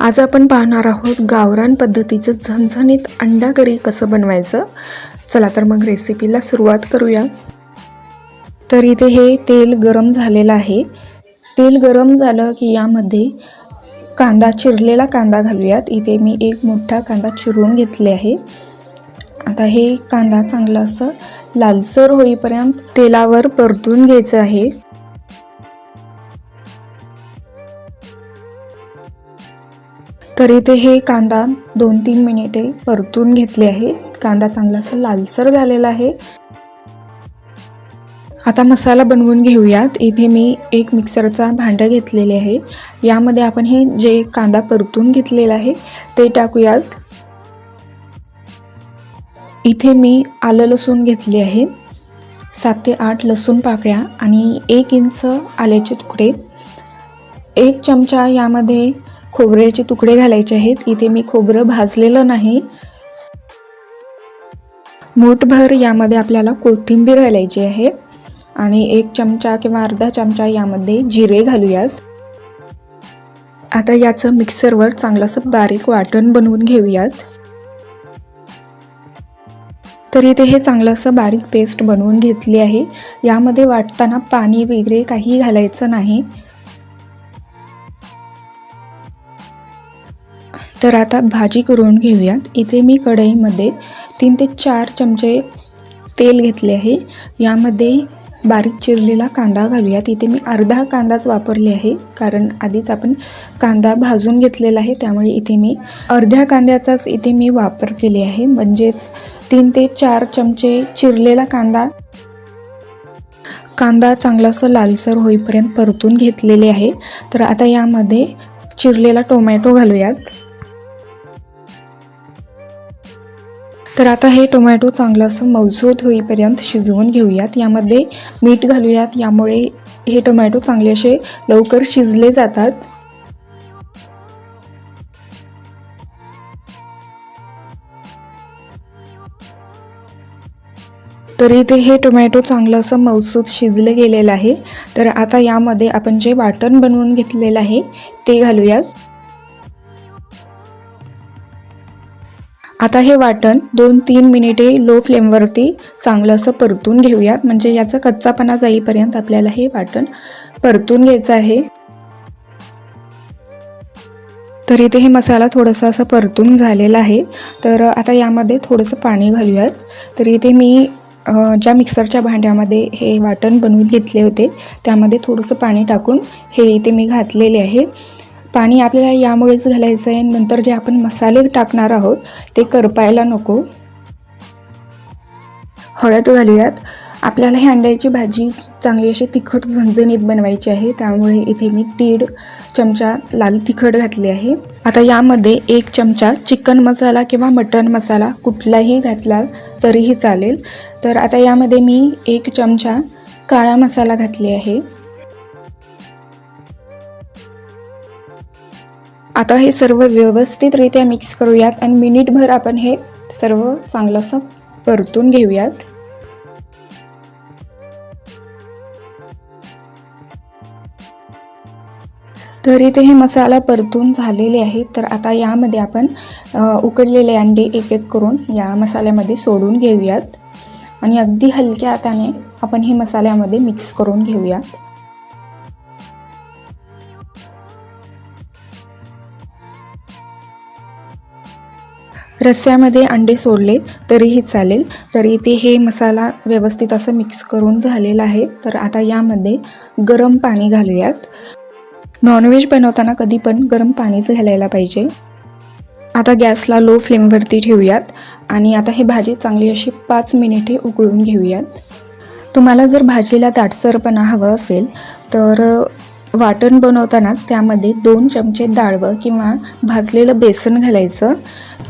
आज आपण पाहणार आहोत गावरान पद्धतीचं झणझणीत अंडा करी कसं बनवायचं? चला तर मग रेसिपीला सुरुवात करूया. तर इथे हे तेल गरम झालेलं आहे. तेल गरम झालं की यामध्ये कांदा चिरलेला कांदा घालूयात. इथे मी एक मोठा कांदा चिरून घेतले आहे. आता हे कांदा चांगला असं लालसर होईपर्यंत तेलावर परतून घ्यायचं आहे. तर इथे हे कांदा दोन तीन मिनिटे परतून घेतले आहे. कांदा चांगला असं लालसर झालेला आहे. आता मसाला बनवून घेऊयात. इथे मी एक मिक्सरचा भांडं घेतलेले आहे. यामध्ये आपण हे जे कांदा परतून घेतलेला आहे ते टाकूयात. इथे मी आलं लसूण घेतले आहे. सात ते आठ लसूण पाकळ्या आणि एक इंच आल्याचे तुकडे. एक चमचा यामध्ये खोबऱ्याचे तुकडे घालायचे आहेत. इथे मी खोबरं भाजलेलं नाही. मूठभर यामध्ये आपल्याला कोथिंबीर घालायची आहे. आणि एक चमचा किंवा अर्धा चमचा यामध्ये जिरे घालूयात. आता याचं मिक्सरवर चांगलंसं बारीक वाटण बनवून घेऊयात. तर इथे हे चांगलं असं बारीक पेस्ट बनवून घेतली आहे. यामध्ये वाटताना पाणी वगैरे काही घालायचं नाही. तर आता भाजी करून घेऊयात. इथे मी कढईमध्ये तीन ते चार चमचे तेल घेतले आहे. यामध्ये बारीक चिरलेला कांदा घालूयात. इथे मी अर्धा कांदाच वापरले आहे कारण आधीच आपण कांदा भाजून घेतलेला आहे त्यामुळे इथे मी अर्ध्या कांद्याचाच इथे मी वापर केले आहे. म्हणजेच तीन ते चार चमचे चिरलेला कांदा. कांदा चांगला असं लालसर होईपर्यंत परतून घेतलेले आहे. तर आता यामध्ये चिरलेला टोमॅटो घालूयात. तर आता हे टोमॅटो चांगलं असं मौजूद होईपर्यंत शिजवून घेऊयात. यामध्ये मीठ घालूयात. यामुळे हे टोमॅटो चांगले असे लवकर शिजले जातात. तर इथे हे टोमॅटो चांगलं असं मौसूद शिजलं गेलेलं आहे. तर आता यामध्ये आपण जे वाटण बनवून घेतलेलं आहे ते घालूयात. आता हे वाटण दोन तीन मिनिटे लो फ्लेमवरती चांगलं असं परतून घेऊयात. म्हणजे याचा कच्चापणा जाईपर्यंत आपल्याला हे वाटण परतून घ्यायचं आहे. तर इथे हे मसाला थोडंसं असं परतून झालेला आहे. तर आता यामध्ये थोडंसं पाणी घालूयात. तर इथे मी ज्या मिक्सरच्या भांड्यामध्ये हे वाटण बनवून घेतले होते त्यामध्ये थोडंसं पाणी टाकून हे इथे मी घातलेले आहे. पाणी आपल्याला यामुळेच घालायचं आहे. नंतर जे आपण मसाले टाकणार आहोत ते करपायला नको. हळद घालूयात. आपल्याला ही अंड्याची भाजी चांगली अशी तिखट झणझणीत बनवायची आहे. त्यामुळे इथे मी दीड चमचा लाल तिखट घातली आहे. आता यामध्ये एक चमचा चिकन मसाला किंवा मटन मसाला कुठलाही घातला तरीही चालेल. तर आता यामध्ये मी एक चमचा काळा मसाला घातले आहे. आता हे सर्व व्यवस्थितरित्या मिक्स करूयात आणि मिनिटभर आपण हे सर्व चांगलंसं परतून घेऊयात. तर इथे हे मसाला परतून झालेले आहेत. तर आता यामध्ये आपण उकडलेले अंडे एक एक करून या मसाल्यामध्ये सोडून घेऊयात. आणि अगदी हलक्या हाताने आपण हे मसाल्यामध्ये मिक्स करून घेऊयात. रस्स्यामध्ये अंडे सोडले तरीही चालेल. तरी इथे हे मसाला व्यवस्थित असं मिक्स करून झालेला आहे. तर आता यामध्ये गरम पाणी घालूयात. नॉनव्हेज बनवताना कधी पण गरम पाणीच घालायला पाहिजे. आता गॅसला लो फ्लेमवरती ठेवूयात. आणि आता हे भाजी चांगली अशी पाच मिनिटे उकळून घेऊयात. तुम्हाला जर भाजीला दाटसरपणा हवं असेल तर वाटण बनवतानाच त्यामध्ये दोन चमचे डाळवं किंवा भाजलेलं बेसन घालायचं.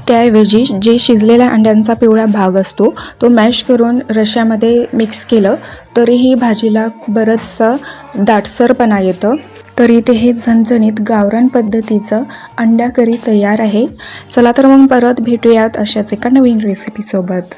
त्याऐवजी जे शिजलेल्या अंड्यांचा पिवळा भाग असतो तो मॅश करून रश्यामध्ये मिक्स केलं तरीही भाजीला बरंचसं दाटसरपणा येतं. तर इथे हे झणझणीत गावरान पद्धतीचं अंड्या करी तयार आहे. चला तर मग परत भेटूयात अशाच एका नवीन रेसिपीसोबत